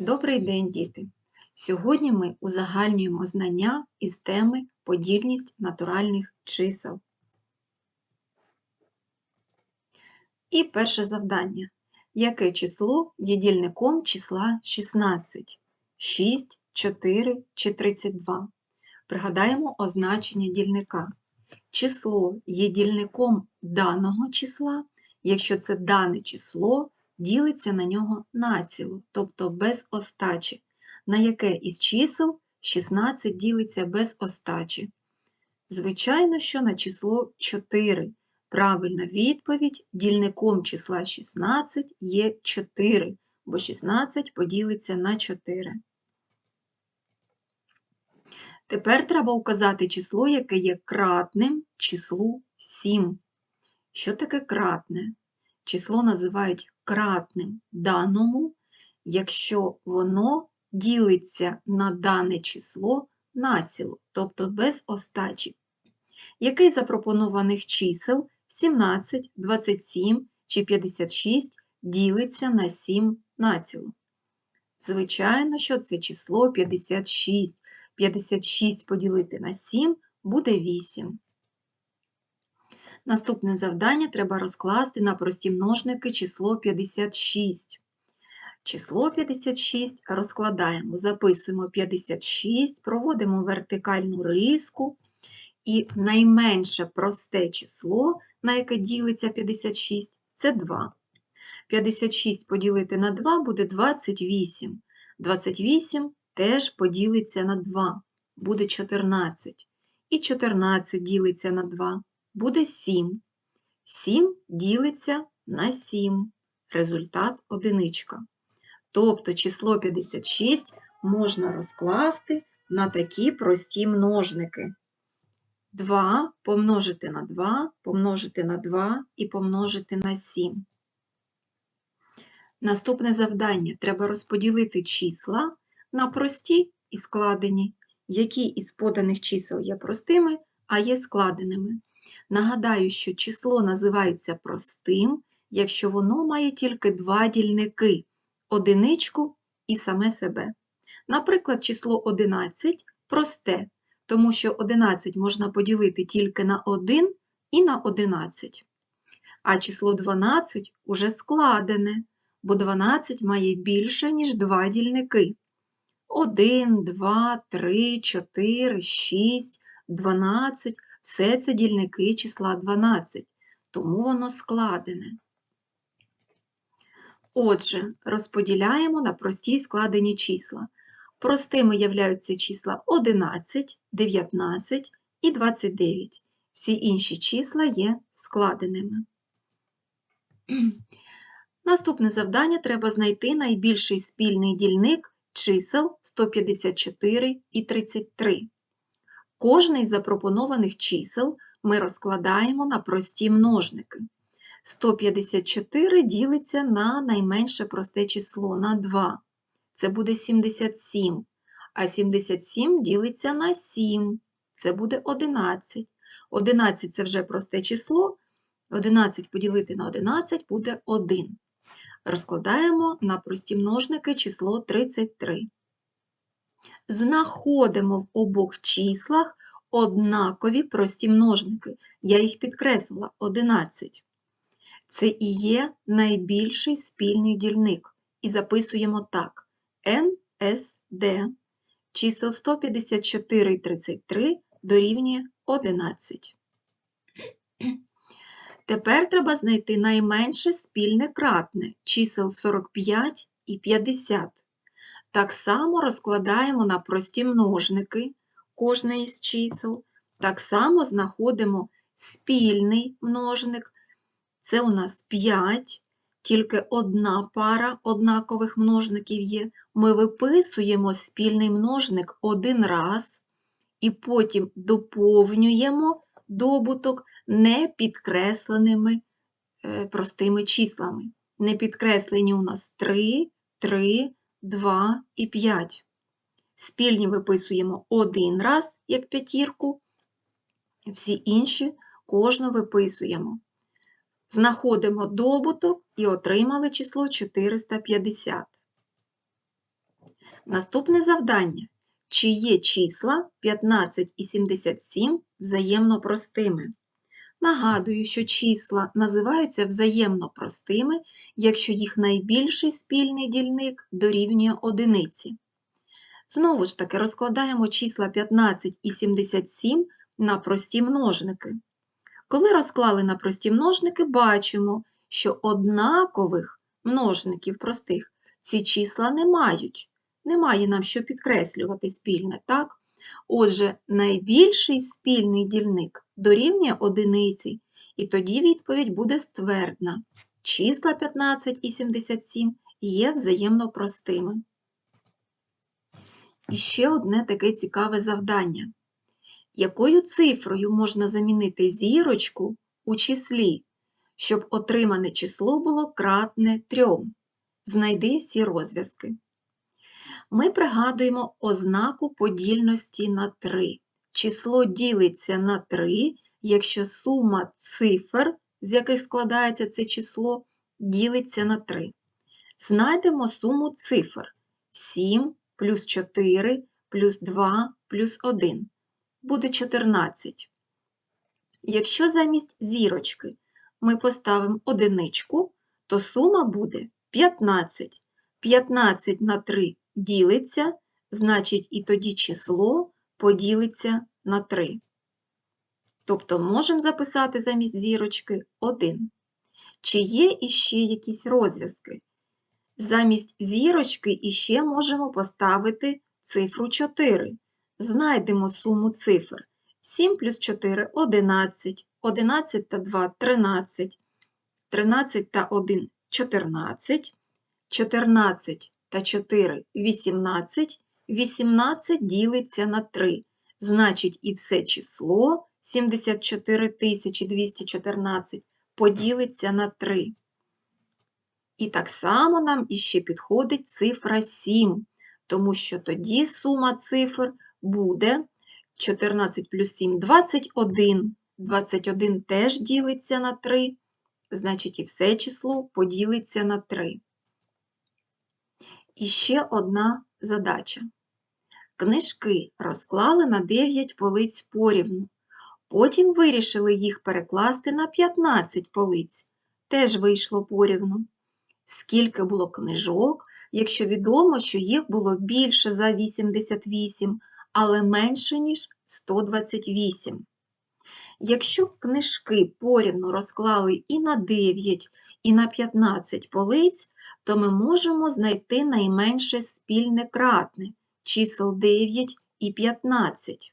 Добрий день, діти! Сьогодні ми узагальнюємо знання із теми подільність натуральних чисел. І перше завдання. Яке число є дільником числа 16? 6, 4 чи 32? Пригадаємо означення дільника. Число є дільником даного числа, якщо це дане число ділиться на нього націло, тобто без остачі. На яке із чисел 16 ділиться без остачі? Звичайно, що на число 4. Правильна відповідь дільником числа 16 є 4, бо 16 поділиться на 4. Тепер треба указати число, яке є кратним числу 7. Що таке кратне? Число називають кратним даному, якщо воно ділиться на дане число націло, тобто без остачі. Який запропонованих чисел 17, 27 чи 56 ділиться на 7 націло? Звичайно, що це число 56. 56 поділити на 7 буде 8. Наступне завдання треба розкласти на прості множники число 56. Число 56 розкладаємо, записуємо 56, проводимо вертикальну риску, і найменше просте число, на яке ділиться 56, це 2. 56 поділити на 2 буде 28. 28 теж поділиться на 2, буде 14. І 14 ділиться на 2 буде 7. 7 ділиться на 7. Результат одиничка. Тобто число 56 можна розкласти на такі прості множники. 2 помножити на 2, помножити на 2 і помножити на 7. Наступне завдання треба розподілити числа на прості і складені, які із поданих чисел є простими, а є складеними. Нагадаю, що число називається простим, якщо воно має тільки два дільники одиничку і саме себе. Наприклад, число 11 просте, тому що 11 можна поділити тільки на 1 і на 11. А число 12 уже складене, бо 12 має більше, ніж два дільники. 1, 2, 3, 4, 6, 12 все це дільники числа 12, тому воно складене. Отже, розподіляємо на прості складені числа. Простими являються числа 11, 19 і 29. Всі інші числа є складеними. Наступне завдання треба знайти найбільший спільний дільник чисел 154 і 33. Кожне із запропонованих чисел ми розкладаємо на прості множники. 154 ділиться на найменше просте число на 2. Це буде 77. А 77 ділиться на 7. Це буде 11. 11 це вже просте число. 11 поділити на 11 буде 1. Розкладаємо на прості множники число 33 знаходимо в обох числах однакові прості множники. Я їх підкреслила 11. Це і є найбільший спільний дільник. І записуємо так: НСД чисел 154 і 33 дорівнює 11. Тепер треба знайти найменше спільне кратне чисел 45 і 50. Так само розкладаємо на прості множники кожне із чисел. Так само знаходимо спільний множник. Це у нас 5, тільки одна пара однакових множників є. Ми виписуємо спільний множник один раз і потім доповнюємо добуток непідкресленими е, простими числами. Непідкреслені у нас 3, 3, 2 і 5. Спільні виписуємо один раз, як п'ятірку, всі інші кожну виписуємо. Знаходимо добуток і отримали число 450. Наступне завдання. Чи є числа 15 і 77 взаємно простими? Нагадую, що числа називаються взаємно простими, якщо їх найбільший спільний дільник дорівнює одиниці. Знову ж таки, розкладаємо числа 15 і 77 на прості множники. Коли розклали на прості множники, бачимо, що однакових множників простих ці числа не мають. Немає нам що підкреслювати спільне, так? Отже, найбільший спільний дільник дорівнює одиниці, і тоді відповідь буде ствердна. Числа 15 і 77 є взаємно простими. І ще одне таке цікаве завдання. Якою цифрою можна замінити зірочку у числі, щоб отримане число було кратне 3? Знайди всі розв'язки. Ми пригадуємо ознаку подільності на 3. Число ділиться на 3, якщо сума цифр, з яких складається це число, ділиться на 3. Знайдемо суму цифр 7 плюс 4 плюс 2 плюс 1. Буде 14. Якщо замість зірочки ми поставимо одиничку, то сума буде 15. 15 на 3 ділиться, значить і тоді число поділиться на 3. Тобто можемо записати замість зірочки 1. Чи є іще якісь розв'язки? Замість зірочки іще можемо поставити цифру 4. Знайдемо суму цифр. 7 плюс 4 – 11, 11 та 2 – 13, 13 та 1 – 14, 14 та 4 – 18, 18 ділиться на 3, значить і все число 74 214 поділиться на 3. І так само нам іще підходить цифра 7, тому що тоді сума цифр буде 14 плюс 7 – 21. 21 теж ділиться на 3, значить і все число поділиться на 3. І ще одна задача. Книжки розклали на 9 полиць порівну. Потім вирішили їх перекласти на 15 полиць. Теж вийшло порівну. Скільки було книжок, якщо відомо, що їх було більше за 88, але менше, ніж 128. Якщо б книжки порівну розклали і на 9, і на 15 полиць, то ми можемо знайти найменше спільне кратне чисел 9 і 15.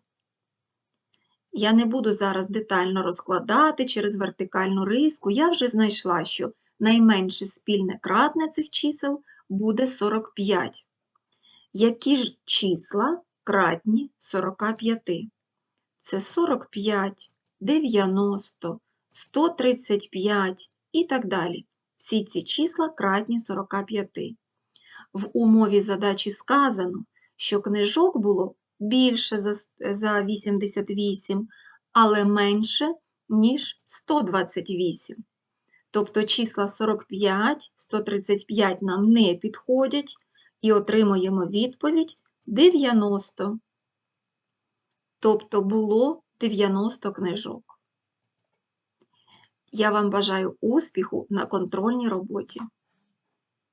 Я не буду зараз детально розкладати через вертикальну риску, я вже знайшла, що найменше спільне кратне цих чисел буде 45. Які ж числа кратні 45? Це 45, 90, 135 і так далі. Всі ці числа кратні 45. В умові задачі сказано, що книжок було більше за 88, але менше, ніж 128. Тобто числа 45, 135 нам не підходять, і отримуємо відповідь 90. Тобто було 90 книжок. Я вам бажаю успіху на контрольній роботі.